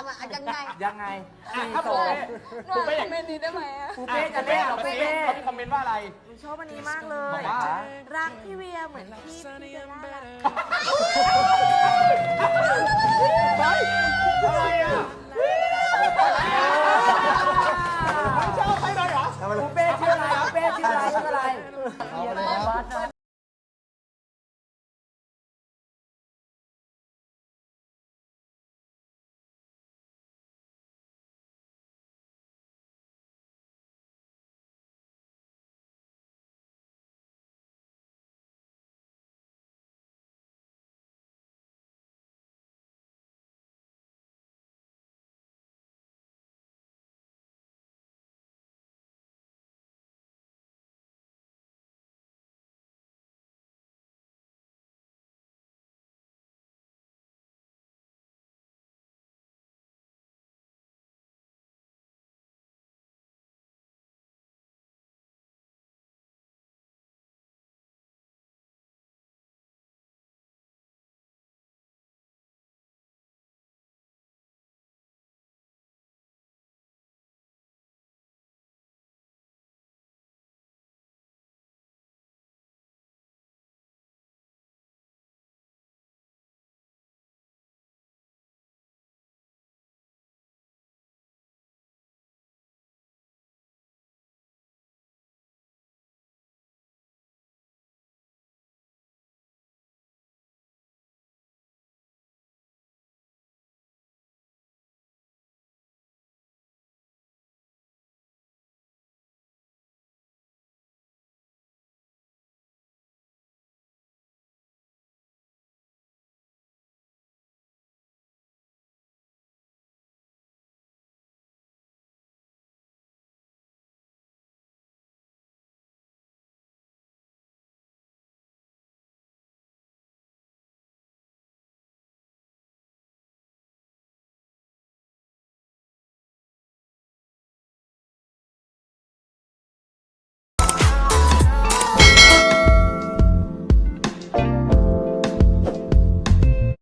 มอะยังไงยังไงอะถ้าปูเป้หนูอ่านคอมเมนนี้ได้ไหมอะปูเป้จะเล่นเหรอปูเป้เเขามีคอมเมนต์ว่าอะไร หนูชอบอันนี้มากเลบอยกว่า รักพี่เวียเหมือนพี่พี่เบลล่ารักอะไรอะไม่ชอบใครเลยเหรอ ปูเป้ชื่ออะไรปูเป้ชื่ออะไรชื่ออะไรเอาเลยครับ